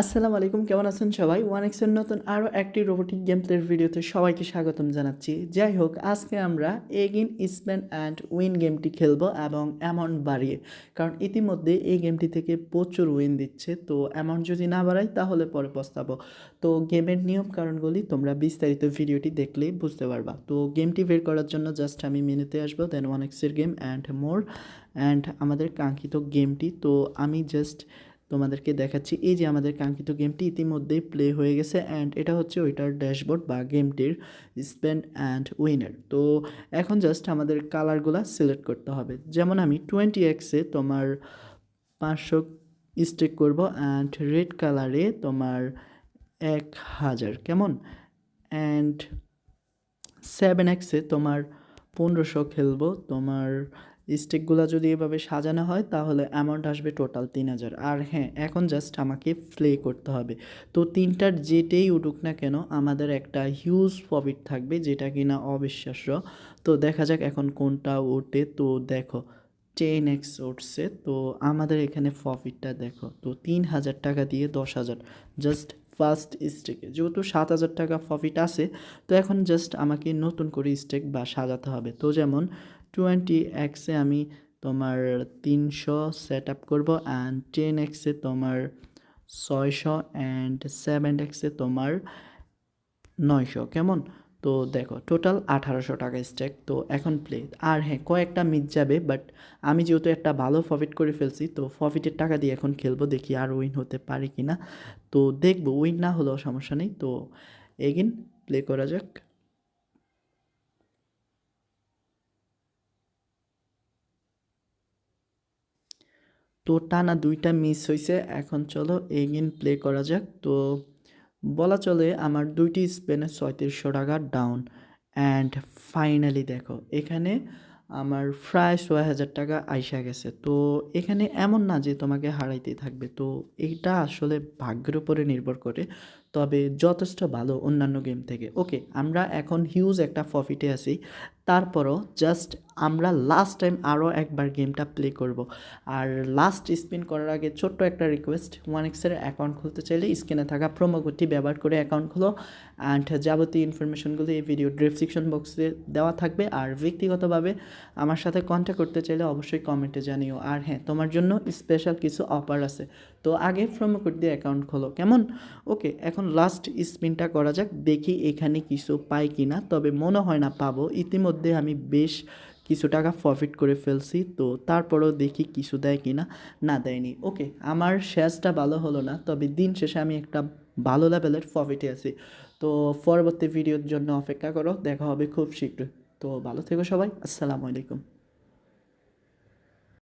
আসসালামু আলাইকুম, কেমন আছেন সবাই? ওয়ান এক্সের নতুন আরও একটি রোবোটিক গেম প্লের ভিডিওতে সবাইকে স্বাগতম জানাচ্ছি। যাই হোক, আজকে আমরা এগিন স্পেন্ড অ্যান্ড উইন গেমটি খেলব এবং অ্যামাউন্ট বাড়িয়ে। কারণ ইতিমধ্যে এই গেমটি থেকে প্রচুর উইন দিচ্ছে, তো অ্যামাউন্ট যদি না বাড়াই তাহলে পরে পস্তাবো। তো গেমের নিয়ম কারণগুলি তোমরা বিস্তারিত ভিডিওটি দেখলেই বুঝতে পারবা। তো গেমটি বের করার জন্য জাস্ট আমি মেনুতে আসব দেন ওয়ান এক্সের গেম অ্যান্ড মোর অ্যান্ড আমাদের কাঙ্ক্ষিত গেমটি। তো আমি জাস্ট তোমাদেরকে দেখাচ্ছি। এই যে আমাদের কাঙ্ক্ষিত গেমটি ইতিমধ্যেই প্লে হয়ে গেছে অ্যান্ড এটা হচ্ছে ওইটার ড্যাশবোর্ড বা গেমটির স্পেন্ড অ্যান্ড উইনার তো এখন জাস্ট আমাদের কালারগুলো সিলেক্ট করতে হবে। যেমন আমি টোয়েন্টি এক্সে তোমার পাঁচশো স্টেক করব অ্যান্ড রেড কালারে তোমার এক হাজার, কেমন? অ্যান্ড সেভেন এক্সে তোমার পনেরোশো খেলব, তোমার স্টেকগুলো যদি এভাবে সাজানো হয়, তাহলে অ্যামাউন্ট আসবে টোটাল তিন হাজার। আর হ্যাঁ এখন জাস্ট আমাকে প্লে করতে হবে। তো তিনটার যেটেই উঠুক না কেন, আমাদের একটা হিউজ প্রফিট থাকবে, যেটা কিনা অবিশ্বাস্য। তো দেখা যাক এখন কোনটা ওঠে। তো দেখো টেন এক্স উঠছে। তো আমাদের এখানে প্রফিটটা দেখো, তো তিন হাজার টাকা দিয়ে দশ হাজার। জাস্ট ফার্স্ট স্টেকে যেহেতু সাত হাজার টাকা প্রফিট আছে, তো এখন জাস্ট আমাকে নতুন করে স্টেক বা সাজাতে হবে। তো যেমন টোয়েন্টি এক্সে আমি তোমার তিনশো সেট আপ করব অ্যান্ড টেন এক্সে তোমার ছয়শো অ্যান্ড সেভেন এক্সে তোমার নয়শো, কেমন? তো দেখো টোটাল আঠারোশো টাকা স্ট্যাক তো এখন প্লে আর হ্যাঁ কয়েকটা মিস যাবে বাট আমি যেহেতু একটা ভালো প্রফিট করে ফেলছি, তো প্রফিটের টাকা দিয়ে এখন খেলব, দেখি আর উইন হতে পারি কি না তো দেখব উইন না হলেও সমস্যা নেই। তো এগিন প্লে করা যাক। তো টানা দুইটা মিস হয়েছে এখন চলো এগিন প্লে করা যাক। তো বলা চলে আমার দুইটি স্পেনে ছয়ত্রিশশো টাকা ডাউন অ্যান্ড ফাইনালি দেখো, এখানে আমার প্রায় ছয় হাজার টাকা আইসা গেছে। তো এখানে এমন না যে তোমাকে হারাইতে থাকবে। তো এইটা আসলে ভাগ্যের উপরে নির্ভর করে। তবে যথেষ্ট ভালো অন্যান্য গেম থেকে। ওকে আমরা এখন হিউজ একটা প্রফিটে আছি। তারপরও জাস্ট আমরা লাস্ট টাইম আরও একবার গেমটা প্লে করব। আর লাস্ট স্পিন করার আগে ছোট্ট একটা রিকোয়েস্ট ওয়ান এক্সের অ্যাকাউন্ট খুলতে চাইলে স্ক্রিনে থাকা প্রোমো কোডটি ব্যবহার করে অ্যাকাউন্ট খুলো। অ্যান্ড যাবতীয় ইনফরমেশনগুলো এই ভিডিও ডিসক্রিপশন বক্সে দেওয়া থাকবে। আর ব্যক্তিগতভাবে আমার সাথে কন্ট্যাক্ট করতে চাইলে অবশ্যই কমেন্টে জানিও। আর হ্যাঁ তোমার জন্য স্পেশাল কিছু অফার আছে। তো আগে প্রোমো কোড দিয়ে অ্যাকাউন্ট খোলো। কেমন? ওকে এখন লাস্ট স্পিনটা করা যাক, দেখি এখানে কিছু পাই কি না তবে মনে হয় না, পাবো। ইতিমধ্যে আমি বেশ কিছু টাকা প্রফিট করে ফেলছি, তো তারপরেও দেখি কিছু দেয় কি না না দেয়নি। ওকে আমার শেষটা ভালো হলো না, তবে দিন শেষে আমি একটা ভালো লেভেলের প্রফিটে আছি। তো পরবর্তী ভিডিওর জন্য অপেক্ষা করো, দেখা হবে খুব শীঘ্রই। তো ভালো থেকো সবাই, আসসালামু আলাইকুম।